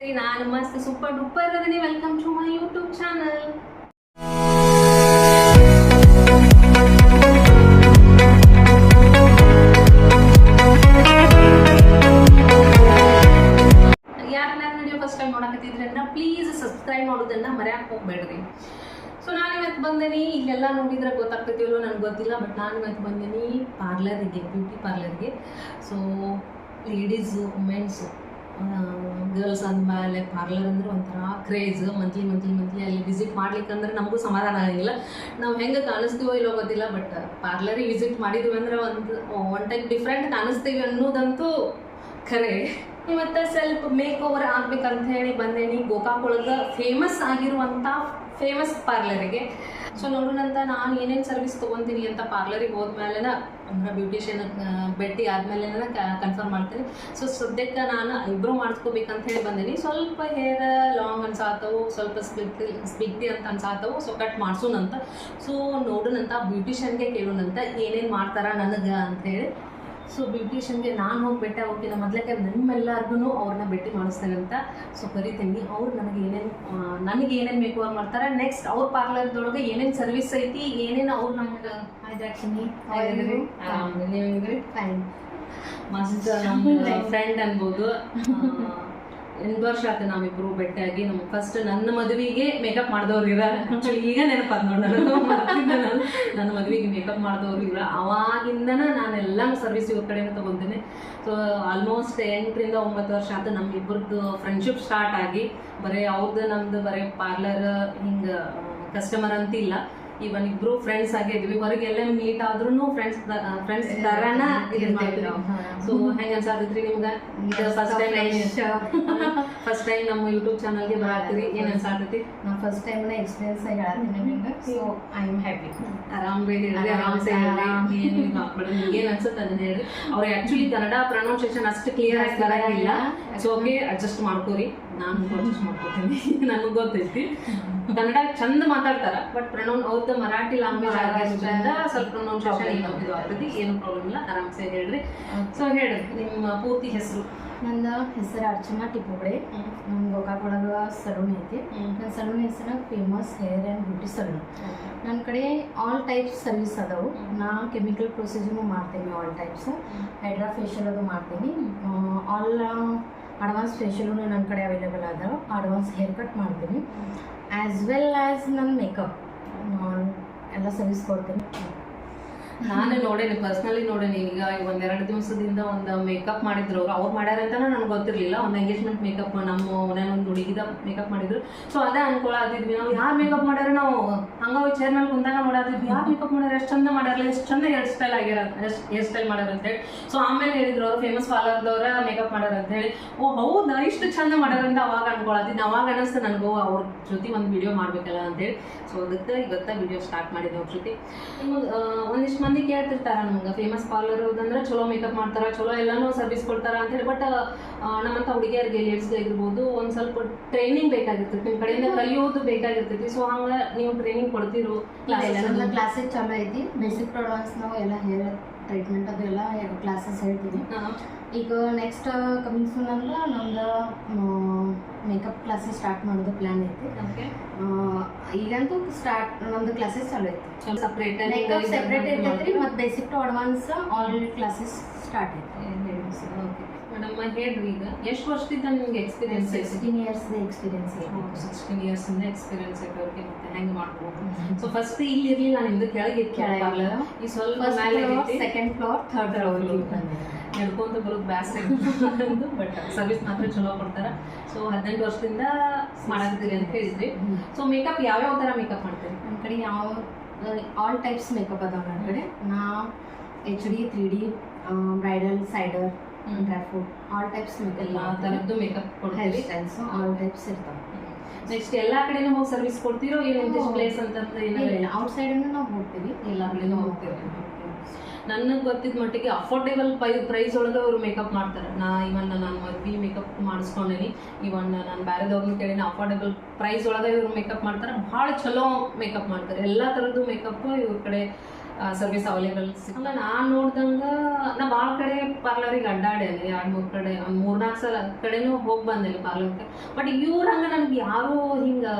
ನಾನು ಮಸ್ತ್ super duper ಅದನ್ನೇ welcome to my YouTube channel ಯಾರು ನಾನು ವಿಡಿಯೋ ಫಸ್ಟ್ ಟೈಮ್ ನೋಡಕತ್ತಿದ್ರೆ ಅಂದ್ರೆ ಪ್ಲೀಸ್ ಸಬ್ಸ್ಕ್ರೈಬ್ ಮಾಡೋದನ್ನ ಮರ್ಯಾಕ್ ಹೋಗ್ಬೇಡ್ರಿ. ಸೊ ನಾನು ಇವತ್ತು ಬಂದೇನಿ. ಇಲ್ಲೆಲ್ಲ ನೋಡಿದ್ರೆ ಗೊತ್ತಾಗ್ತೈತಿವಲ್ಲೋ ನನಗೆ ಗೊತ್ತಿಲ್ಲ ಬಟ್ ನಾನು ಇವತ್ತು ಬಂದೇನಿ ಪಾರ್ಲರಿಗೆ ಬ್ಯೂಟಿ ಪಾರ್ಲರ್ಗೆ ಸೊ ಲೇಡೀಸು ವುಮೆನ್ಸು ಗರ್ಲ್ಸ್ ಅಂದಮೇಲೆ ಪಾರ್ಲರ್ ಅಂದ್ರೆ ಒಂಥರ ಕ್ರೇಜ್ ಮಂತ್ಲಿ ಮಂತ್ಲಿ ಮಂತ್ಲಿ ಅಲ್ಲಿ ವಿಸಿಟ್ ಮಾಡ್ಲಿಕ್ಕೆ ಅಂದ್ರೆ ನಮಗೂ ಸಮಾಧಾನ ಆಗಿಲ್ಲ. ನಾವು ಹೆಂಗೆ ಕಾಣಿಸ್ತೀವೋ ಇಲ್ಲೋ ಗೊತ್ತಿಲ್ಲ ಬಟ್ ಪಾರ್ಲರಿಗೆ ವಿಸಿಟ್ ಮಾಡಿದ್ವಿ ಅಂದ್ರೆ ಒಂದು ಒನ್ ಟೈಪ್ ಡಿಫ್ರೆಂಟ್ ಕಾಣಿಸ್ತೀವಿ ಅನ್ನೋದಂತೂ ಖರೆ. ಇವತ್ತು ಸ್ವಲ್ಪ ಮೇಕ್ ಓವರ್ ಆಗ್ಬೇಕಂತ ಹೇಳಿ ಬಂದೇನಿ. ಗೋಕಾಕ್ ಒಳಗೆ ಫೇಮಸ್ ಆಗಿರುವಂಥ ಫೇಮಸ್ ಪಾರ್ಲರಿಗೆ ಸೊ ನೋಡೋಣಂತ ನಾನು ಏನೇನು ಸರ್ವಿಸ್ ತೊಗೊತೀನಿ ಅಂತ ಪಾರ್ಲರಿಗೆ ಹೋದ್ಮೇಲೆ ಅಂದ್ರೆ ಬ್ಯೂಟಿಷಿಯನ್ ಭೇಟಿ ಆದ್ಮೇಲೆ ಕನ್ಫರ್ಮ್ ಮಾಡ್ತೀನಿ. ಸೊ ಸದ್ಯಕ್ಕೆ ನಾನು ಐಬ್ರೋ ಮಾಡಿಸ್ಕೋಬೇಕಂತ ಹೇಳಿ ಬಂದೀನಿ. ಸ್ವಲ್ಪ ಹೇರ್ ಲಾಂಗ್ ಅನ್ಸಾತವು, ಸ್ವಲ್ಪ ಸ್ಪಿಗ್ತಿ ಸ್ಪಿಗ್ಟಿ ಅಂತ ಅನ್ಸಾತವು ಸೊ ಕಟ್ ಮಾಡ್ಸೋಣಂತ. ಸೊ ನೋಡೋಣಂತ ಬ್ಯೂಟಿಷಿಯನ್ಗೆ ಕೇಳೋಣಂತ ಏನೇನು ಮಾಡ್ತಾರ ನನಗೆ ಅಂತೇಳಿ ಸೊ ಬ್ಯೂಟಿಷಿಯನ್ಗೆ ನಾನು ಹೋಗಿ ಭೇಟಿ ಹೋಗ್ತೀನಿ ಮೊದಲಕ್ಕೆ ನಮ್ಮೆಲ್ಲರಿಗೂ ಅವ್ರನ್ನ ಭೇಟಿ ಮಾಡಿಸ್ತೇನೆ ಅಂತ ಸೊ ಕರಿತೀನಿ. ಅವ್ರು ನನಗೆ ಏನೇನು ನನಗೆ ಏನೇನು ಬೇಕು ಅವ್ರು ಮಾಡ್ತಾರೆ. ನೆಕ್ಸ್ಟ್ ಅವ್ರ ಪಾರ್ಲರ್ದೊಳಗೆ ಏನೇನು ಸರ್ವಿಸ್ ಐತಿ ಏನೇನು ಅವ್ರು ನಮ್ಗೆ ಫೈನ್ ಮಸ್ತ್ ನಮ್ಮ ಫ್ರೆಂಡ್ ಅನ್ಬೋದು. ಎಂಟು ವರ್ಷ ಆಯ್ತು ನಾವಿಬ್ರು ಭೇಟಿಯಾಗಿ. ನಮ್ಮ ಫಸ್ಟ್ ನನ್ನ ಮದುವೆಗೆ ಮೇಕಪ್ ಮಾಡಿದವ್ರು ಇರ ಈಗ ನೆನಪಾದ ನೋಡೋಣ ನನ್ನ ಮದುವೆಗೆ ಮೇಕಪ್ ಮಾಡಿದವ್ರು ಇರ ಅವಾಗಿಂದನ ನಾನೆಲ್ಲ ಸರ್ವಿಸ್ ಇವ್ರ ಕಡೆಯಿಂದ ತಗೊಂತೀನಿ. ಸೊ ಆಲ್ಮೋಸ್ಟ್ ಎಂಟರಿಂದ ಒಂಬತ್ತು ವರ್ಷ ಆಯ್ತು ನಮ್ಮಿಬ್ಬರದ್ದು ಫ್ರೆಂಡ್ಶಿಪ್ ಸ್ಟಾರ್ಟ್ ಆಗಿ. ಬರೀ ಅವ್ರದ್ದು ನಮ್ದು ಬರೀ ಪಾರ್ಲರ್ ಹಿಂಗೆ ಕಸ್ಟಮರ್ ಅಂತಿಲ್ಲ. ಇವನ್ ಇಬ್ರು ಫ್ರೆಂಡ್ಸ್ ಆಗಿದ್ವಿ ಹೊರಗೆ ಎಲ್ಲ ಮೀಟ್ ಆದ್ರೂ ಫ್ರೆಂಡ್ಸ್ ಫ್ರೆಂಡ್ಸ್ ತರಾನ ಮಾಡ್ತೀವಿ ಸೊ ಹೆಂಗ ಅನ್ಸಾತೈತ್ರಿ ನಿಮ್ಗ? ಫಸ್ಟ್ ಟೈಮ್ ಫಸ್ಟ್ ಟೈಮ್ ನಮ್ಮ ಯೂಟ್ಯೂಬ್ ಚಾನಲ್ಗೆ ಬರತ್ತೀರಿ ಏನ್ ಅನ್ಸಾತೈತಿ ನಾ ಫಸ್ಟ್ ಟೈಮ್ ಎಕ್ಸ್ಪೀರಿಯನ್ಸ್ ಆಗಿ ಹೇಳ್ತೀನಿ ನಿಮ್ಗೆ. ಸೊ ಐ ಆಮ್ ಹ್ಯಾಪಿ ಆರಾಮ್ ಹೇಳ್ರಿ ಆರಾಮ್ ಸೇ ಏನು ಅನ್ಸುತ್ತೆ ಅದನ್ನ ಹೇಳ್ರಿ. ಅವ್ರಿಗೆ ಆಕ್ಚುಲಿ ಕನ್ನಡ ಪ್ರೊನೌನ್ಸಿಯೇಷನ್ ಅಷ್ಟು ಕ್ಲಿಯರ್ ಆಗಿ ಬರಂಗಿಲ್ಲ. ಸೊ ಓಕೆ ಅಡ್ಜಸ್ಟ್ ಮಾಡ್ಕೋರಿ. ನಾನು ಅಡ್ಜಸ್ಟ್ ಮಾಡ್ಕೋತೀನಿ. ನನಗೆ ಗೊತ್ತೈತಿ. ಕನ್ನಡ ಚಂದ ಮಾತಾಡ್ತಾರ ಬಟ್ ಪ್ರೊನೌನ್ ಅವ್ರದ್ದು ಮರಾಠಿ ಲ್ಯಾಂಗ್ವೇಜ್ ಆಗಿರೋದ್ರಿಂದ ಸ್ವಲ್ಪ ಪ್ರೊನೌನ್ಸಿಯೇಷನ್ ಏನು ಇದು ಆಗ್ತೈತಿ. ಏನು ಪ್ರಾಬ್ಲಮ್ ಇಲ್ಲ. ಆರಾಮ್ಸೆ ಹೇಳ್ರಿ. ಸೊ ಹೇಳ್ರಿ ನಿಮ್ಮ ಪೂರ್ತಿ ಹೆಸರು. ನಂದು ಹೆಸರು ಅರ್ಚನಾ ಟಿಪ್ಪುಗಡೆ. ನಮ್ಮ ಗೋಕಾಕ್ ಒಳಗೆ ಸಲೂನ್ ಐತಿ. ನನ್ನ ಸಲೂನ್ ಹೆಸರು famous hair and beauty salon. ನನ್ನ ಕಡೆ ಆಲ್ ಟೈಪ್ಸ್ ಸರ್ವಿಸ್ ಅದಾವು. ನಾ ಕೆಮಿಕಲ್ ಪ್ರೊಸೀಜರ್ನು ಮಾಡ್ತೀನಿ ಆಲ್ ಟೈಪ್ಸ್. ಹೈಡ್ರಾ ಫೇಶಿಯಲ್ ಅದು ಮಾಡ್ತೀನಿ. ಆಲ್ ಅಡ್ವಾನ್ಸ್ ಫೇಷಿಯಲು ನನ್ನ ಕಡೆ ಅವೈಲೇಬಲ್ ಅದಾವೆ. ಅಡ್ವಾನ್ಸ್ ಹೇರ್ ಕಟ್ ಮಾಡ್ತೀನಿ. ಆ್ಯಸ್ ವೆಲ್ ಆ್ಯಸ್ ನನ್ನ ಮೇಕಪ್. ಎಲ್ಲ ಸರ್ವಿಸ್ ಕೊಡ್ತೀನಿ. ನಾನು ನೋಡೇನಿ ಪರ್ಸ್ನಲಿ ನೋಡೇನಿ. ಈಗ ಒಂದೆರಡು ದಿವಸದಿಂದ ಒಂದು ಮೇಕಪ್ ಮಾಡಿದ್ರು ಅವ್ರು. ಅವ್ರು ಮಾಡ್ಯಾರ ಅಂತ ನನಗೆ ಗೊತ್ತಿರಲಿಲ್ಲ. ಒಂದು ಎಂಗೇಜ್ಮೆಂಟ್ ಮೇಕಪ್ ನಮ್ಮ ಮನೇಲಿ ಒಂದು ಹುಡುಗಿದ ಮೇಕಪ್ ಮಾಡಿದ್ರು. ಸೊ ಅದೇ ಅನ್ಕೊಳತಿದ್ವಿ ನಾವು ಯಾರು ಮೇಕಪ್ ಮಾಡ್ಯಾರ ನಾವು? ಹಂಗ ಚೇರ್ ಮೇಲೆ ಕುಂತಾಗ ನೋಡಾತಿದ್ವಿ ಯಾರು ಮೇಕಪ್ ಮಾಡ್ಯಾರ? ಎಷ್ಟು ಚಂದ ಮಾಡ್ಯಾರಲ್ಲ, ಎಷ್ಟು ಚಂದ ಹೇರ್ ಸ್ಟೈಲ್ ಆಗ್ಯಾರ ಹೇರ್ ಸ್ಟೈಲ್ ಮಾಡ್ಯಾರ ಅಂತೇಳಿ ಸೊ ಆಮೇಲೆ ಹೇಳಿದ್ರು ಅವ್ರು ಫೇಮಸ್ ಪಾರ್ಲರ್ದವ್ರ ಮೇಕಪ್ ಮಾಡ್ಯಾರ ಅಂತ ಹೇಳಿ. ಓ, ಹೌದಾ? ಇಷ್ಟು ಚಂದ ಮಾಡ್ಯಾರ ಅಂತ ಅವಾಗ ಅನ್ಕೊಳತಿದ್ವಿ ಅವಾಗ ಅನಿಸ್ತು ನನಗೂ ಅವ್ರ ಜೊತೆ ಒಂದು ವಿಡಿಯೋ ಮಾಡ್ಬೇಕಲ್ಲ ಅಂತೇಳಿ ಸೊ ಅದಕ್ಕೆ ಇವತ್ತ ವಿಡಿಯೋ ಸ್ಟಾರ್ಟ್ ಮಾಡಿದ್ದೆ ಅವ್ರ ಜೊತೆ. ಒಂದಿಷ್ಟು ಮಂದಿ ಕೇಳ್ತಿರ್ತಾರ ನಮ್ಗೆ. ಫೇಮಸ್ ಪಾರ್ಲರ್ ಅಂದ್ರೆ ಚಲೋ ಮೇಕಪ್ ಮಾಡ್ತಾರ ಚಲೋ ಎಲ್ಲಾನು ಸರ್ವಿಸ್ ಕೊಡ್ತಾರ ಅಂತ ಹೇಳಿ ಬಟ್ ನಮ್ಮಂತ ಹುಡುಗಿಯರಿಗೆ ಲೇಡ್ಸ್ ಆಗಿರ್ಬೋದು ಒಂದ್ ಸ್ವಲ್ಪ ಟ್ರೈನಿಂಗ್ ಬೇಕಾಗಿರ್ತೈತಿ. ನಿಮ್ ಕಡೆಯಿಂದ ಕಲಿಯೋದು ಬೇಕಾಗಿರ್ತೈತಿ. ಸೊ ಹಂಗ ನೀವು ಟ್ರೈನಿಂಗ್ ಕೊಡ್ತಿರೋ ಕ್ಲಾಸಸ್ ಚಲೋ ಐತಿ. ಬೇಸಿಕ್ ಪ್ರಾಡಕ್ಟ್ಸ್ ನಾವು ಎಲ್ಲ ಹೇರ್ ಟ್ರೀಟ್ಮೆಂಟ್ ಅದು ಎಲ್ಲ ಕ್ಲಾಸಸ್ ಹೇಳ್ತೀನಿ. ಈಗ ನೆಕ್ಸ್ಟ್ ಕಮಿಂಗ್ ಸೂನ್ ಅಂದ್ರೆ ನಮ್ದು ಮೇಕಪ್ ಕ್ಲಾಸಸ್ ಸ್ಟಾರ್ಟ್ ಮಾಡೋದು ಪ್ಲ್ಯಾನ್ ಐತಿ. ಈಗಂತೂ ಸ್ಟಾರ್ಟ್ ನಮ್ದು ಕ್ಲಾಸಸ್ ಚಾಲೂ ಐತಿ. ಸಪ್ರೇಟ್ ಮೇಕಪ್ ಸೆಪ್ರೇಟ್ ಇರ್ತೈತಿ ಮತ್ತು basic to advance all classes start ಐತಿ. ಮೇಡಮ್ ಹೇಳ್ರಿ ಈಗ ಎಷ್ಟು ವರ್ಷದಿಂದ ನಿಮ್ಗೆ experience sixteen years experience sixteen years ಇಂದ ಎಕ್ಸ್ಪೀರಿಯನ್ಸ್ ಐತೆ ಅವ್ರಿಗೆ ಮತ್ತೆ ಹೆಂಗೆ ಮಾಡ್ಬೋದು? ಸೊ ಫಸ್ಟ್ ಇಲ್ಲಿ ನಾನು ನಿಮ್ದು ಕೆಳಗೆ ಕೆಳಗೆ. ಈ ಸ್ವಲ್ಪ ಸೆಕೆಂಡ್ ಫ್ಲೋರ್ ಥರ್ಡ್ ಫ್ಲೋರ್ ನಡ್ಕೊಂತ ಬರೋದು ಬ್ಯಾಸ್ರ ಬಟ್ ಸರ್ವಿಸ್ ಮಾತ್ರ ಚಲೋ ಕೊಡ್ತಾರೆ. ಸೊ ಹದಿನೆಂಟು ವರ್ಷದಿಂದ ಮಾಡಾಕತ್ತೀರಿ ಅಂತ ಹೇಳಿದ್ರಿ. ಸೊ ಮೇಕಪ್ ಯಾವ್ಯಾವ ತರ ಮೇಕಪ್ ಮಾಡ್ತೀರಿ? ನಮ್ಮ ಕಡೆ ಯಾವ ಆಲ್ ಟೈಪ್ಸ್ ಮೇಕಪ್ ಅದಾವ ನನ್ನ ಕಡೆ. ನಾ H D three D bridal cider dry fruit all types ಎಲ್ಲಾ ಮೇಕಪ್ ಥರದ್ದು ಮೇಕಪ್ ಕೊಡ್ತೀವಿ ಸ್ಟೈಲ್ಸ್ ಆಲ್ ಟೈಪ್ಸ್ ಇರ್ತಾವೆ. ನೆಕ್ಸ್ಟ್ ಎಲ್ಲಾ ಕಡೆನೂ ಹೋಗಿ ಸರ್ವಿಸ್ ಕೊಡ್ತೀರೋ? ಏನು ಪ್ಲೇಸ್ ಅಂತ ಏನಾದ್ರು ಇಲ್ಲ ಔಟ್ ಸೈಡ್ ನಾವು ಹೋಗ್ತೀವಿ. ಎಲ್ಲ ಕಡೆನೂ ಹೋಗ್ತೀವಿ ನನಗೆ ಗೊತ್ತಿದ್ದ ಮಟ್ಟಿಗೆ ಅಫೋರ್ಡೇಬಲ್ ಪ್ರೈಸ್ ಒಳಗೆ ಅವರು ಮೇಕಪ್ ಮಾಡ್ತಾರೆ. ನಾ ಇವನ್ ನಾನು ಮದ್ವಿ ಮೇಕಪ್ ಮಾಡಿಸ್ಕೊಂಡೇನಿ. ಇವನ್ ನಾನು ಬೇರೆದವ್ರನ್ನ ಕೇಳಿನ ಅಫೋರ್ಡೇಬಲ್ ಪ್ರೈಸ್ ಒಳಗೆ ಇವರು ಮೇಕಪ್ ಮಾಡ್ತಾರೆ. ಭಾಳ ಚಲೋ ಮೇಕಪ್ ಮಾಡ್ತಾರೆ. ಎಲ್ಲ ಥರದ್ದು ಮೇಕಪ್ ಇವ್ರ ಕಡೆ ಸರ್ವಿಸ್ ಅವೈಲೇಬಲ್ ಅಲ್ಲ ನಾನು ನೋಡ್ದಂಗ, ನಾ ಭಾಳ ಕಡೆ ಪಾರ್ಲರಿಗೆ ಅಡ್ಡಾಡೇನಿ ಎರಡು ಮೂರು ಕಡೆ ಮೂರ್ನಾಲ್ಕು ಸಲ ಕಡೆನೂ ಹೋಗಿ ಬಂದಿಲ್ಲ ಪಾರ್ಲರ್ಗೆ ಬಟ್ ಇವ್ರ ಹಂಗೆ ನನಗೆ ಯಾರು ಹಿಂಗೆ,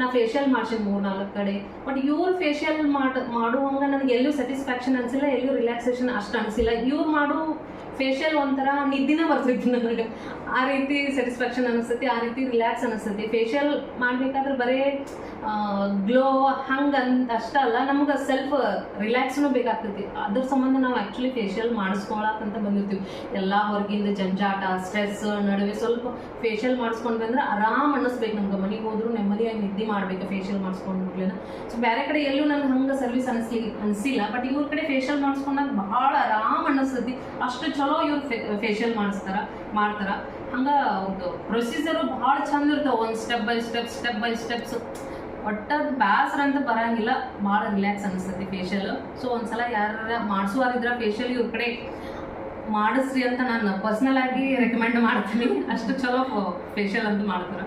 ನಾ ಫೇಶಿಯಲ್ ಮಾಡ್ಸೀನಿ ಮೂರು ನಾಲ್ಕು ಕಡೆ. ಬಟ್ ಇವ್ರು ಫೇಶಿಯಲ್ ಮಾಡ, ಮಾಡುವಂಗ ನನಗೆ ಎಲ್ಲೂ ಸ್ಯಾಟಿಸ್ಫ್ಯಾಕ್ಷನ್ ಅನಿಸಿಲ್ಲ ಎಲ್ಲೂ ರಿಲ್ಯಾಕ್ಸೇಷನ್ ಅಷ್ಟು ಅನಿಸಿಲ್ಲ. ಇವ್ರು ಮಾಡು ಫೇಶಿಯಲ್ ಒಂಥರ ನಿದ್ದಿನ ಬರ್ತಿತ್ತು ನನಗೆ. ಆ ರೀತಿ ಸ್ಯಾಟಿಸ್ಫ್ಯಾಕ್ಷನ್ ಅನಿಸ್ತೈತಿ, ಆ ರೀತಿ ರಿಲ್ಯಾಕ್ಸ್ ಅನಿಸ್ತೈತಿ. ಫೇಶಿಯಲ್ ಮಾಡಬೇಕಾದ್ರೆ ಬರೀ ಗ್ಲೋ ಹಂಗೆ ಅಷ್ಟೇ ಅಲ್ಲ, ನಮ್ಗೆ ಸೆಲ್ಫ್ ರಿಲ್ಯಾಕ್ಸ್ನು ಬೇಕಾಗ್ತೈತಿ. ಅದ್ರ ಸಂಬಂಧ ನಾವು ಆ್ಯಕ್ಚುಲಿ ಫೇಶಿಯಲ್ ಮಾಡಿಸ್ಕೊಳಕ್ಕಂತ ಬಂದಿರ್ತೀವಿ. ಎಲ್ಲ ಹೊರಗಿಂದ ಜಂಜಾಟ ಸ್ಟ್ರೆಸ್ ನಡುವೆ ಸ್ವಲ್ಪ ಫೇಶಿಯಲ್ ಮಾಡಿಸ್ಕೊಂಡು ಬಂದ್ರೆ ಆರಾಮ್ ಅನ್ನಿಸ್ಬೇಕು ನಮ್ಗೆ. ಮನೆಗೆ ಹೋದ್ರು ನಿದ್ದೆ ಮಾಡ್ಬೇಕು ಫೇಶಿಯಲ್ ಮಾಡಿಸ್ಕೊಂಡು ಸೊ ಬೇರೆ ಕಡೆ ಎಲ್ಲೂ ನನಗೆ ಹಂಗೆ ಸರ್ವಿಸ್ ಅನಿಸ್ಲಿ ಅನಿಸಿಲ್ಲ. ಬಟ್ ಇವ್ರ ಕಡೆ ಫೇಶಿಯಲ್ ಮಾಡಿಸ್ಕೊಂಡಾಗ ಭಾಳ ಆರಾಮ್ ಅನ್ನಿಸ್ತೈತಿ. ಅಷ್ಟು ಚಲೋ ಇವ್ರು ಫೇಶಿಯಲ್ ಮಾಡಿಸ್ತಾರ, ಮಾಡ್ತಾರ. ಹಂಗೆ ಒಂದು ಪ್ರೊಸೀಜರು ಭಾಳ ಚಂದ ಇರ್ತಾವ. ಒಂದು step by step step by steps ಒಟ್ಟು ಬ್ಯಾಸ್ರ ಅಂತ ಬರಂಗಿಲ್ಲ. ಭಾಳ ರಿಲ್ಯಾಕ್ಸ್ ಅನಿಸ್ತೈತಿ ಫೇಶಿಯಲ್ ಸೊ ಒಂದ್ಸಲ ಯಾರ ಮಾಡಿಸುವಾರಿದ್ರ ಫೇಶಿಯಲ್ ಇವ್ರ ಕಡೆ ಮಾಡಿಸ್ರಿ ಅಂತ ನಾನು ಪರ್ಸ್ನಲ್ ಆಗಿ ರೆಕಮೆಂಡ್ ಮಾಡ್ತೀನಿ. ಅಷ್ಟು ಚಲೋ ಫೇಶಿಯಲ್ ಅಂತ ಮಾಡ್ತಾರೆ.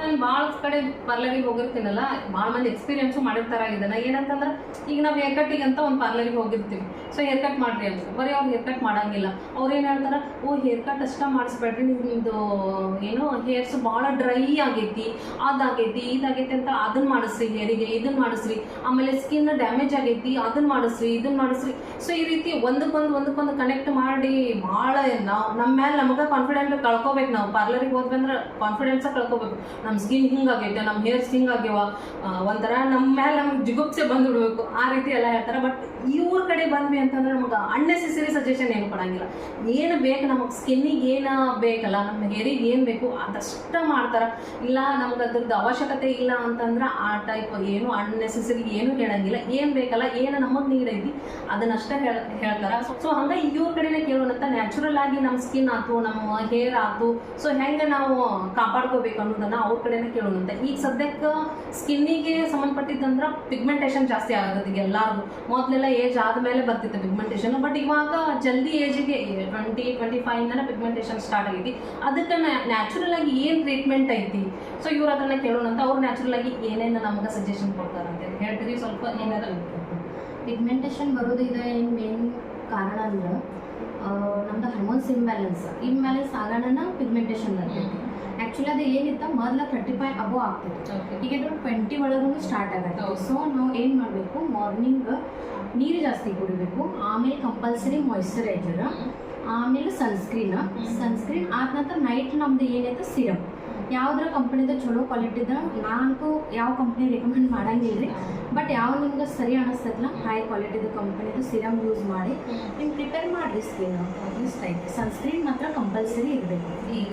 ನಾನು ಭಾಳ ಕಡೆ ಪಾರ್ಲರಿಗೆ ಹೋಗಿರ್ತೀನಲ್ಲ ಭಾಳ ಮಂದಿ ಎಕ್ಸ್ಪೀರಿಯನ್ಸು ಮಾಡಿರ್ತಾರ ಇದನ್ನ. ಏನಂತಂದ್ರೆ, ಈಗ ನಾವು ಹೇರ್ ಕಟ್ಟಿಗೆ ಅಂತ ಒಂದು ಪಾರ್ಲರಿಗೆ ಹೋಗಿರ್ತೀವಿ. ಸೊ ಹೇರ್ ಕಟ್ ಮಾಡ್ರಿ ಅಂತ. ಬರೀ ಅವ್ರು ಹೇರ್ ಕಟ್ ಮಾಡಂಗಿಲ್ಲ. ಅವ್ರು ಏನು ಹೇಳ್ತಾರೆ, ಓ ಹೇರ್ ಕಟ್ ಅಷ್ಟ ಮಾಡಿಸ್ಬೇಡ್ರಿ ನಿಮ್ದು ಏನು ಹೇರ್ಸ್ ಭಾಳ ಡ್ರೈ ಆಗೈತಿ, ಅದಾಗೈತಿ, ಇದಾಗೈತಿ ಅಂತ ಅದನ್ನ ಮಾಡಿಸ್ರಿ ಹೇರಿಗೆ ಇದನ್ನ ಮಾಡಿಸ್ರಿ. ಆಮೇಲೆ ಸ್ಕಿನ್ ಡ್ಯಾಮೇಜ್ ಆಗೈತಿ ಅದನ್ನ ಮಾಡಿಸ್ರಿ ಇದನ್ನ ಮಾಡಿಸ್ರಿ. ಸೊ ಈ ರೀತಿ ಒಂದಕ್ಕೊಂದು ಒಂದಕ್ಕೊಂದು ಕನೆಕ್ಟ್ ಮಾಡಿ ಭಾಳ ನಾವು ನಮ್ಮ ಮೇಲೆ ನಮಗೆ ಕಾನ್ಫಿಡೆಂಟ್ ಕಳ್ಕೊಬೇಕು ನಾವು. ಪಾರ್ಲರಿಗೆ ಹೋದ್ವಿ ಅಂದ್ರೆ ಕಾನ್ಫಿಡೆನ್ಸ ಕಳ್ಕೊಬೇಕು. ನಮ್ಮ ಸ್ಕಿನ್ ಹಿಂಗಾಗೈತೆ ನಮ್ಮ ಹೇರ್ಸ್ ಹಿಂಗಾಗ್ಯವ ಒಂಥರ ನಮ್ಮ ಮೇಲೆ ನಮ್ಗೆ ಜಿಗುಪ್ಸೆ ಬಂದ್ಬಿಡ್ಬೇಕು ಆ ರೀತಿ ಎಲ್ಲ ಹೇಳ್ತಾರೆ. ಬಟ್ ಇವ್ರ ಕಡೆ ಬಂದ್ವಿ ಅಂತಂದ್ರೆ ನಮಗೆ ಅನ್ನೆಸೆಸರಿ ಸಜೆಷನ್ ಏನು ಕೊಡಂಗಿಲ್ಲ. ಏನು ಬೇಕು ನಮಗೆ ಸ್ಕಿನ್ನಿಗೆ ಏನ ಬೇಕಲ್ಲ ನಮ್ಮ ಹೇರಿಗೆ ಏನು ಬೇಕು ಅದಷ್ಟ ಮಾಡ್ತಾರೆ. ಇಲ್ಲ ನಮ್ಗೆ ಅದ್ರದ್ದು ಅವಶ್ಯಕತೆ ಇಲ್ಲ ಅಂತಂದ್ರೆ ಆ ಟೈಪ್ ಏನು ಅನ್ನೆಸೆಸರಿ ಏನು ಹೇಳಂಗಿಲ್ಲ ಏನು ಬೇಕಲ್ಲ, ಏನು ನಮಗೆ ನೀಡೈತಿ ಅದನ್ನಷ್ಟೇ ಹೇಳ, ಹೇಳ್ತಾರೆ. ಸೊ ಹಂಗೆ ಇವ್ರ ಕಡೆನೇ ಕೇಳೋಣಂತ ನ್ಯಾಚುರಲ್ ಆಗಿ ನಮ್ಮ ಸ್ಕಿನ್ ಆತು ನಮ್ಮ ಹೇರ್ ಆತು ಸೊ ಹೆಂಗೆ ನಾವು ಕಾಪಾಡ್ಕೋಬೇಕು ಅನ್ನೋದನ್ನ ಅವ್ರ ಕಡೆನೇ ಕೇಳೋಣಂತ ಈಗ ಸದ್ಯಕ್ಕೆ ಸ್ಕಿನ್ನಿಗೆ ಸಂಬಂಧಪಟ್ಟಿದ್ದಂದ್ರೆ ಪಿಗ್ಮೆಂಟೇಷನ್ ಜಾಸ್ತಿ ಆಗುತ್ತೆ ಎಲ್ಲಾರ್ಗು. ಮೊದಲೆಲ್ಲ ಏಜ್ ಆದಮೇಲೆ ಬರ್ತಿತ್ತು ಪಿಗ್ಮೆಂಟೇಷನ್ ಬಟ್ ಇವಾಗ ಜಲ್ದಿ ಏಜಿಗೆ ಟ್ವೆಂಟಿ ಟ್ವೆಂಟಿ ಫೈವ್ನ ಪಿಗ್ಮೆಂಟೇಷನ್ ಸ್ಟಾರ್ಟ್ ಆಗೈತಿ. ಅದಕ್ಕೆ ನ್ಯಾಚುರಲ್ ಆಗಿ ಏನು ಟ್ರೀಟ್ಮೆಂಟ್ ಐತಿ? ಸೊ ಇವ್ರು ಅದನ್ನ ಕೇಳೋಣಂತ ಅವ್ರು ನ್ಯಾಚುರಲ್ ಆಗಿ ಏನೇನು ನಮಗೆ ಸಜೆಷನ್ ಕೊಡ್ತಾರಂತೆ ಅಂತ ಹೇಳ್ತೀರಿ ಸ್ವಲ್ಪ ಏನಾರ ಪಿಗ್ಮೆಂಟೇಷನ್ ಬರೋದು ಇದು ಏನು ಮೇನ್ ಕಾರಣ ಅಂದ್ರೆ ನಮ್ದು ಹಾರ್ಮೋನ್ಸ್ ಇಂಬ್ಯಾಲೆನ್ಸ್ ಇಂಬ್ಯಾಲೆನ್ಸ್ ಆಗೋಣ ಪಿಗ್ಮೆಂಟೇಷನ್ ಬರ್ತೈತಿ. ಆ್ಯಕ್ಚುಲಿ ಅದು ಏನಿತ್ತ? ಮೊದಲ ತರ್ಟಿ ಫೈವ್ ಅಬೋ ಆಗ್ತೈತಿ ಈಗ ಟ್ವೆಂಟಿ ಒಳಗೂ ಸ್ಟಾರ್ಟ್ ಆಗತ್ತೆ. ಸೊ ನಾವು ಏನು ಮಾಡಬೇಕು? ಮಾರ್ನಿಂಗ್ ನೀರು ಜಾಸ್ತಿ ಕುಡಿಬೇಕು. ಆಮೇಲೆ ಕಂಪಲ್ಸರಿ ಮಾಯಿಶ್ಚರೈಸರ್ ಆಮೇಲೆ ಸನ್ಸ್ಕ್ರೀನ್ ಸನ್ಸ್ಕ್ರೀನ್ ಆದ ನಂತರ ನೈಟ್ ನಮ್ದು ಏನೈತೆ ಸಿರಮ್ ಯಾವ್ದ್ರ ಕಂಪ್ನಿದ ಚಲೋ ಕ್ವಾಲಿಟಿದ ನಾನಂತೂ ಯಾವ ಕಂಪ್ನಿ ರೆಕಮೆಂಡ್ ಮಾಡಂಗಿಲ್ಲ ರೀ ಬಟ್ ಯಾವ ನಿಮ್ಗೆ ಸರಿ ಅನಿಸ್ತೈತಲ್ಲ ಹೈ ಕ್ವಾಲಿಟಿದು ಕಂಪ್ನಿದು ಸಿರಮ್ ಯೂಸ್ ಮಾಡಿ ನಿಮ್ಗೆ ಪ್ರಿಪೇರ್ ಮಾಡಿರಿ ಸ್ಕಿನ್ ಇಷ್ಟ ಐತೆ ಸನ್ಸ್ಕ್ರೀನ್ ಮಾತ್ರ ಕಂಪಲ್ಸರಿ ಇರಬೇಕು. ಈಗ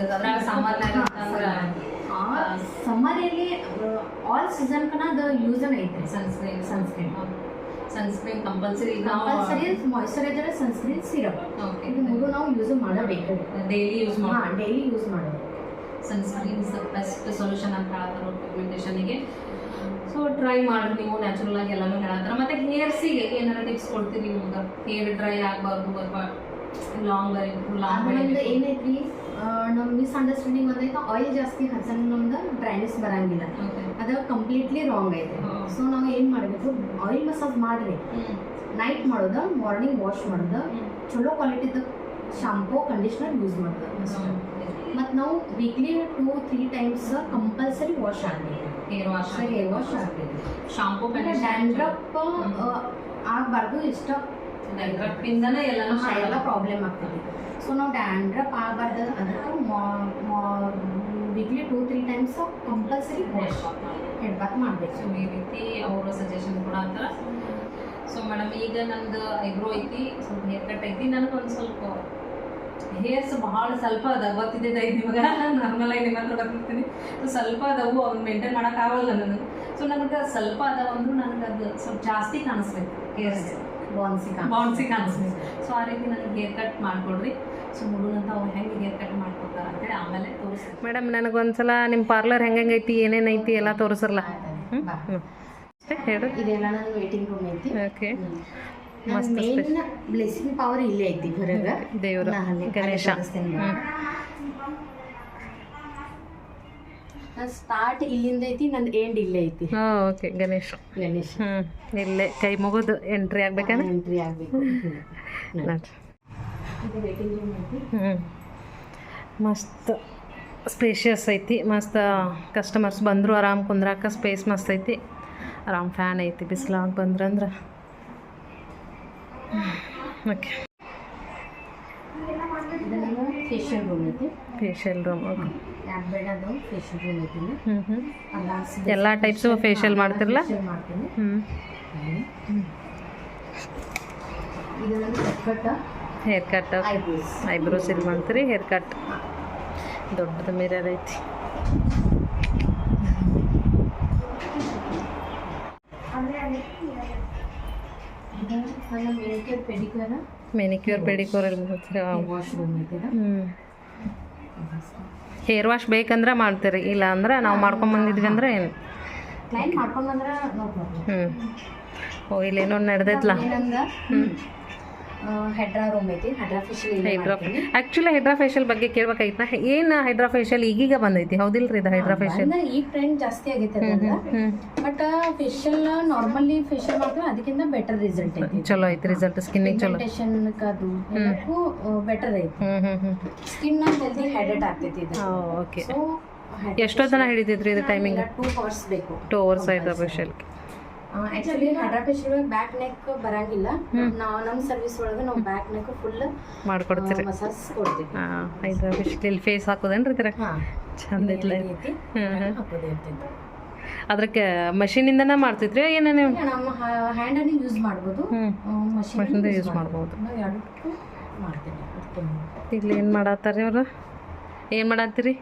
ಸಮ್ಮರಲ್ಲಿ ಆಲ್ ಸೀಸನ್ಕನ ಅದು ಯೂಸನ್ ಐತೆ sunscreen sunscreen sunscreen compulsory compulsory moisturiser sunscreen syrup ಇದು ಮೂರು ನಾವು ಯೂಸ್ ಮಾಡಬೇಕು. ಡೈಲಿ ಯೂಸ್ ಹಾಂ ಮಾಡಿ ಡೈಲಿ ಯೂಸ್ ಮಾಡಬೇಕು. Sunscreen is the best solution ಅಂತ ಹೇಳತ್ತಾರ ಪಿಗ್ಮೆಂಟೇಷನ್ಗೆ ಸೊ ಟ್ರೈ ಮಾಡ್ರಿ ನೀವು ನ್ಯಾಚುರಲ್ ಆಗಿ ಎಲ್ಲಾನು ಹೇಳತ್ತಾರ. ಮತ್ತೆ ಹೇರ್ಸಿಗೆ ಏನಾರ ಟಿಪ್ಸ್ ಕೊಡ್ತೀರಿ ನಿಮ್ಗೆ? ಹೇರ್ ಡ್ರೈ ಆಗಬಾರ್ದು ಅಥವಾ ಲಾಂಗ್ ಲಾಂಗ್ ಏನೇ ಏನೈತಿ ನಮ್ಮ ಮಿಸ್ಅಂಡರ್ಸ್ಟ್ಯಾಂಡಿಂಗ್ ಒಂದೈತೆ ಆಯಿಲ್ ಜಾಸ್ತಿ ಹಚ್ಚನ್ ನಮ್ದು ಡ್ರೈನೆಸ್ ಬರಂಗಿಲ್ಲ ಅದ ಕಂಪ್ಲೀಟ್ಲಿ ರಾಂಗ್ ಐತೆ. ಸೊ ನಾವು ಏನು ಮಾಡಬೇಕು ಆಯಿಲ್ ಮಸಾಜ್ ಮಾಡ್ರಿ ನೈಟ್ ಮಾಡೋದು ಮಾರ್ನಿಂಗ್ ವಾಶ್ ಮಾಡೋದು ಚಲೋ ಕ್ವಾಲಿಟಿದ ಶಾಂಪೂ ಕಂಡೀಷ್ನರ್ ಯೂಸ್ ಮಾಡೋದು ಮತ್ತು ನಾವು weekly two three times compulsory wash ಆಗಬೇಕು ಹೇರ್ ವಾಶ್ ಹೇರ್ ವಾಶ್ ಆಗಬೇಕು ಶಾಂಪೂ ಡ್ಯಾಂಡ್ರಪ್ ಆಗಬಾರ್ದು ಇಷ್ಟ ಎಲ್ಲಾನು ಎಲ್ಲ ಪ್ರಾಬ್ಲಮ್ ಆಗ್ತದೆ ಸೊ ನಾವು ಡ್ಯಾಂಡ್ರಪ್ ಆಗಬಾರ್ದು ಅದಕ್ಕೆ weekly two three times compulsory wash head bath ಮಾಡಬೇಕು ಸೊ ಈ ರೀತಿ ಅವರು ಸಜೆಷನ್ ಕೂಡ ಅಂತಾರೆ ಸೊ ಮೇಡಮ್ ಈಗ ನಂದು ಐಬ್ರೋ ಐತಿ ಸ್ವಲ್ಪ ಹೇರ್ ಕಟ್ ಐತಿ ನನಗೊಂದು ಸ್ವಲ್ಪ ಹೇರ್ಸ್ ಭಾಳ ಸ್ವಲ್ಪ ಅದಾವ. ಗೊತ್ತಿದೆ ಐತಿ ಇವಾಗ ನಾರ್ಮಲ್ ಆಗಿ ನಿಮ್ಮ ಹತ್ರ ಬರ್ತಿರ್ತೀನಿ. ಸೊ ಸ್ವಲ್ಪ ಅದಾವು ಅವ್ನು ಮೇಂಟೈನ್ ಆಗಲ್ಲ ನನಗೆ. ಸೊ ನನಗೆ ಸ್ವಲ್ಪ ಅದಾವ ಅಂದ್ರೂ ನನಗೆ ಅದು ಸ್ವಲ್ಪ ಜಾಸ್ತಿ ಕಾಣಿಸ್ಬೇಕು ಹೇರ್ಸ್ ಬಾನ್ಸಿ ಬೌನ್ಸಿ ಕಾಣಿಸ್ಬೇಕು. ಸೊ ಆ ರೀತಿ ನನಗೆ ಹೇರ್ ಕಟ್ ಮಾಡಿಕೊಡ್ರಿ. ಸೊ ನೋಡೋಣಂತ ಅವ್ರು ಹೆಂಗೆ ಹೇರ್ ಕಟ್ ಮಾಡ್ಕೊಡ್ತಾರೆ ಅಂತೇಳಿ ಆಮೇಲೆ ತೋರಿಸಿ ಮೇಡಮ್ ನನಗೊಂದ್ಸಲ ನಿಮ್ಮ ಪಾರ್ಲರ್ ಹೆಂಗೈತಿ ಐತಿ ಎಲ್ಲ ತೋರಿಸಲ್ಲ ಹೇಳು. ಇದೆಲ್ಲ ವೇಟಿಂಗ್ ರೂಮ್ ಐತಿ. ಓಕೆ ಮಸ್ತ್ ಬ್ಲೆಸ್ಸಿಂಗ್ ಪವರ್ ಇಲ್ಲೇ ಐತಿ ಹೊರಗೆ. ದೇವ್ರು. ಗಣೇಶ. ಸ್ಟಾರ್ಟ್ ಇಲ್ಲಿಂದ ಐತಿ ನಂದು ಎಂಡ್ ಇಲ್ಲೇ ಐತಿ. ಓಕೆ ಗಣೇಶ. ಗಣೇಶ್. ಹ್ಞೂ ಇಲ್ಲೇ ಕೈ ಮುಗಿದು ಎಂಟ್ರಿ ಆಗ್ಬೇಕಂದ್ರೆ ಎಂಟ್ರಿ ಆಗಬೇಕು. ನೋಡ್ರಿ ಇದು ವೇಟಿಂಗ್ ರೂಮ್ ಐತಿ ಹ್ಞೂ ಮಸ್ತ್ ಸ್ಪೇಷಿಯಸ್ ಐತಿ ಮಸ್ತ್ ಕಸ್ಟಮರ್ಸ್ ಬಂದರು ಆರಾಮ್ ಕುಂದ್ರಾಕ ಸ್ಪೇಸ್ ಮಸ್ತ್ ಐತಿ. ಆರಾಮ್ ಫ್ಯಾನ್ ಐತಿ ಬಿಸಿಲಾಗ ಬಂದ್ರಂದ್ರೆ ಓಕೆ ಫೇಶಿಯಲ್ ರೂಮ್ ಐತಿ. Facial room okay facial room ಐತಿ. ಹ್ಞೂ ಹ್ಞೂ ಎಲ್ಲ ಟೈಪ್ಸು ಫೇಶಿಯಲ್ ಮಾಡ್ತಿರಲ್ಲ ಮಾಡ್ತೀನಿ. ಹ್ಞೂ ಇದು ಕಟ್ ಹೇರ್ ಕಟ್ ಐಬ್ರೋಸ್ ಇಲ್ಲಿ ಮಾಡ್ತೀರಿ? ಹೇರ್ ಕಟ್ ದೊಡ್ಡದು ಮಿರರ್ ಐತಿ. ಮೆನಿಕ್ಯೂರ್ ಪೆಡಿಕ್ಯೂರ್ ಮಾಡ್ತೀರಿ. ಹ್ಞೂ ಹೇರ್ ವಾಶ್ ಬೇಕಂದ್ರೆ ಮಾಡ್ತೀರಿ. ಇಲ್ಲ ಅಂದ್ರೆ ನಾವು ಅಂದ್ರೆ ಏನು? ಮಾಡ್ಕೊಂಡು ಬಂದ್ರೆ ನೋ ಪ್ರಾಬ್ಲಮ್ ಹ್ಞೂ ಓ ಇಲ್ಲೇನೋ ನಡೆದೈತ್ಲ? ಏನಂದ ಹೆಡ್ರಾ ರೂಮ್ ಐತಿ. Hydra facial hydra actually hydra facial ಬಗ್ಗೆ ಕೇಳ್ಬೇಕಾಗಿತ್ತು ಏನ್ ಏನು ಹೈಡ್ರಾ ಫೇಶಿಯಲ್ ಈಗೀಗ ಬಂದೈತಿ? ಹೌದಿಲ್ರಿ ಇದು ಹೈಡ್ರಾ ಫೇಶಿಯಲ್ ಈ ಟ್ರೆಂಡ್ ಜಾಸ್ತಿ ಆಗೈತೆ ಬಟ್ ಫೇಶಿಯಲ್ ನಾರ್ಮಲಿ ಫೇಶಿಯಲ್ ಮಾಡ್ತೀವಿ ಅದಕ್ಕಿಂತ ಬೆಟರ್ ರಿಸಲ್ಟ್ ಐತಿ. ಚಲೋ ಐತಿ ರಿಸಲ್ಟ್ ಸ್ಕಿನ್ ಚಲೋ. ಪಿಗ್ಮೆಂಟೇಷನ್ ಅದು ಎಲ್ಲಕ್ಕೂ ಬೆಟರ್ ಐತಿ. ಸ್ಕಿನ್ ಜಲ್ದಿ ಹೈಡ್ರೇಟ್ ಆಗ್ತೈತಿ ಇದು. ಓಕೆ ಎಷ್ಟೋ ಜನ ಹಿಡಿತೈತ್ರಿ ಇದು ಟೈಮಿಂಗ್ ಟೂ ಅವರ್ಸ್ ಬೇಕು. Two hours hydra facial actually hydra facial back neck ಬರಂಗಿಲ್ಲ. ನಾವು ನಮ್ಮ ಸರ್ವಿಸ್ ಒಳಗೆ ನಾವು ಬ್ಯಾಕ್ ನೆಕ್ ಫುಲ್ ಮಾಡ್ಕೊಡ್ತೀರಿ. ಮಸಾಜ್ ಕೊಡ್ತೀವಿ. ಹಾಂ ಹೈಡ್ರಾ ಫೇಶಿಯಲ್ ಇಲ್ಲಿ ಫೇಸ್ ಹಾಕೋದೇನ್ರಿ ಇದರ? ಹಾ ಚಂದ ಐತಿ ಅದಕ್ಕೆ ಮಷೀನಿಂದನೇ ಮಾಡ್ತಿದ್ರಿ ಏನ ನೀವು? ನಮ್ಮ ಹ್ಯಾಂಡ್ ಅನ್ನು ಯೂಸ್ ಮಾಡ್ಬೋದು. ಹ್ಞೂ ಮಷಿನ್ ಯೂಸ್ ಮಾಡ್ಬೋದು. ಇಲ್ಲಿ ಏನು ಮಾಡತ್ತಾರ ಅವ್ರು? ಏನು ಮಾಡತ್ತೀರಿ?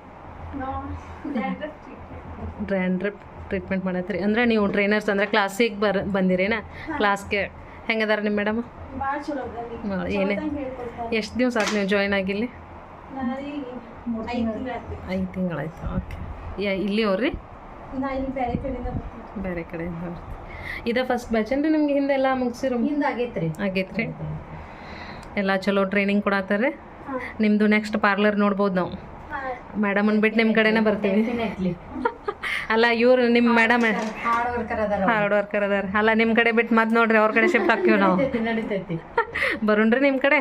ಡ್ರ್ಯಾಂಡ್ರಪ್ ಟ್ರೀಟ್ಮೆಂಟ್ ಮಾಡತ್ತೀರಿ? ಅಂದ್ರೆ ನೀವು ಟ್ರೈನರ್ಸ್ ಅಂದ್ರೆ ಕ್ಲಾಸಿಗೆ ಬರ್ ಬಂದಿರೇನ? ಕ್ಲಾಸ್ಗೆ ಹೆಂಗದಾರ ನಿಮ್ಮ ಮೇಡಮ್ ಏನೇ? ಎಷ್ಟು ದಿವಸ ಆಯ್ತು ನೀವು ಜಾಯ್ನ್ ಆಗಿಲ್ಲಿ? ಐದು ತಿಂಗಳಾಯ್ತು ಓಕೆ ಯಾ ಇಲ್ಲಿ ಅವ್ರಿ? ಬೇರೆ ಕಡೆ ಇದ ಕಡೆಯಿಂದ ಫಸ್ಟ್ ಬ್ಯಾಚ್ ಅಂದ್ರೆ ನಿಮ್ಗೆ ಹಿಂದೆ ಎಲ್ಲ ಮುಗಿಸಿರೋ? ಹಿಂದೆ ಆಗೈತ್ರಿ. ಆಗೈತ್ರಿ? ಎಲ್ಲ ಚಲೋ ಟ್ರೈನಿಂಗ್ ಕೊಡತ್ತಾರೆ ನಿಮ್ಮದು ನೆಕ್ಸ್ಟ್ ಪಾರ್ಲರ್ ನೋಡ್ಬೋದು ನಾವು. ಮೇಡಮ್ ಬಿಟ್ಟು ನಿಮ್ಮ ಕಡೆನೇ ಬರ್ತೀವಿ. ಅಲ್ಲ ಇವ್ರು ನಿಮ್ಮ ಮೇಡಮ್ ಹಾರ್ಡ್ ವರ್ಕರ್ ಅದಾರ. ಅಲ್ಲ ನಿಮ್ಮ ಕಡೆ ಬಿಟ್ಟು ಮತ್ತೆ ನೋಡ್ರಿ ಅವ್ರ ಕಡೆ ಶಿಫ್ಟ್ ಹಾಕ್ತೀವಿ ನಾವು. ಬರುಣ್ರಿ ನಿಮ್ಮ ಕಡೆ.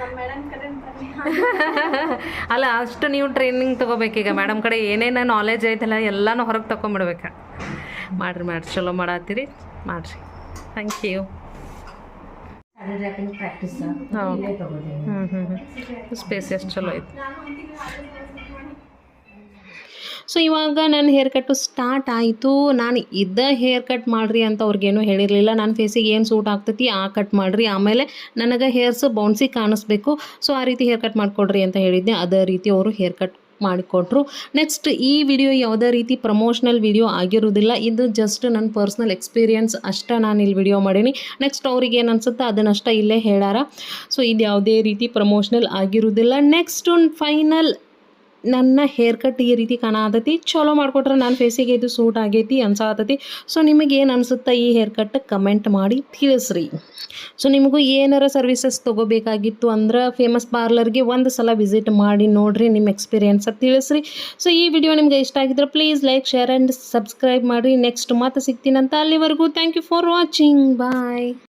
ಅಲ್ಲ. ಅಷ್ಟು ನೀವು ಟ್ರೈನಿಂಗ್ ತೊಗೋಬೇಕೀಗ ಮೇಡಮ್ ಕಡೆ ಏನೇನು ನಾಲೆಜ್ ಐತಲ್ಲ ಎಲ್ಲನೂ ಹೊರಗೆ ತಗೊಂಬಿಡ್ಬೇಕು ಮಾಡ್ರಿ ಮಾಡ್ರಿ. ಚಲೋ ಮಾಡತ್ತೀರಿ. ಮಾಡ್ರಿ. ಥ್ಯಾಂಕ್ ಯು ಹ್ಞೂ ಹ್ಞೂ ಹ್ಞೂ ಸ್ಪೇಸ್ ಎಷ್ಟು ಚಲೋ ಐತಿ. ಸೊ ಇವಾಗ ನನ್ನ ಹೇರ್ ಕಟ್ಟು ಸ್ಟಾರ್ಟ್ ಆಯಿತು. ನಾನು ಇದ್ದ ಹೇರ್ ಕಟ್ ಮಾಡಿರಿ ಅಂತ ಅವ್ರಿಗೇನು ಹೇಳಿರಲಿಲ್ಲ. ನನ್ನ ಫೇಸಿಗೆ ಏನು ಸೂಟ್ ಆಗ್ತೈತಿ ಆ ಕಟ್ ಮಾಡಿರಿ. ಆಮೇಲೆ ನನಗೆ ಹೇರ್ಸ್ ಬೌನ್ಸಿ ಕಾಣಿಸ್ಬೇಕು. ಸೊ ಆ ರೀತಿ ಹೇರ್ ಕಟ್ ಮಾಡಿಕೊಡ್ರಿ ಅಂತ ಹೇಳಿದ್ದೆ. ಅದೇ ರೀತಿ ಅವರು ಹೇರ್ ಕಟ್ ಮಾಡಿಕೊಟ್ರು. ನೆಕ್ಸ್ಟ್ ಈ ವಿಡಿಯೋ ಯಾವುದೇ ರೀತಿ ಪ್ರಮೋಷನಲ್ ವಿಡಿಯೋ ಆಗಿರೋದಿಲ್ಲ. ಇದು ಜಸ್ಟ್ ನನ್ನ ಪರ್ಸ್ನಲ್ ಎಕ್ಸ್ಪೀರಿಯನ್ಸ್ ಅಷ್ಟೇ ನಾನು ಇಲ್ಲಿ ವಿಡಿಯೋ ಮಾಡೀನಿ. ನೆಕ್ಸ್ಟ್ ಅವ್ರಿಗೆ ಏನು ಅನ್ಸುತ್ತೆ ಅದನ್ನಷ್ಟೇ ಇಲ್ಲೇ ಹೇಳಾರ. ಸೊ ಇದು ಯಾವುದೇ ರೀತಿ ಪ್ರಮೋಷನಲ್ ಆಗಿರೋದಿಲ್ಲ. ನೆಕ್ಸ್ಟ್ ಫೈನಲ್ ನನ್ನ ಹೇರ್ ಕಟ್ ಈ ರೀತಿ ಕಾಣತೈತಿ. ಚಲೋ ಮಾಡಿಕೊಟ್ರೆ ನನ್ನ ಫೇಸಿಗೆ ಇದು ಸೂಟ್ ಆಗೈತಿ ಅನ್ಸಾತೈತಿ. ಸೊ ನಿಮಗೆ ಏನು ಅನ್ಸುತ್ತೆ ಈ ಹೇರ್ ಕಟ್ ಕಮೆಂಟ್ ಮಾಡಿ ತಿಳಿಸ್ರಿ. ಸೊ ನಿಮಗೂ ಏನಾರ ಸರ್ವಿಸಸ್ ತೊಗೋಬೇಕಾಗಿತ್ತು ಅಂದ್ರೆ ಫೇಮಸ್ ಪಾರ್ಲರ್ಗೆ ಒಂದು ಸಲ ವಿಸಿಟ್ ಮಾಡಿ ನೋಡಿರಿ ನಿಮ್ಮ ಎಕ್ಸ್ಪೀರಿಯನ್ಸ್ ತಿಳಿಸ್ರಿ. ಸೊ ಈ ವಿಡಿಯೋ ನಿಮ್ಗೆ ಇಷ್ಟ ಆಗಿದ್ರೆ please like share and subscribe ಮಾಡಿ ನೆಕ್ಸ್ಟ್ ಮತ್ತೆ ಸಿಗ್ತೀನಂತ ಅಲ್ಲಿವರೆಗೂ thank you for watching bye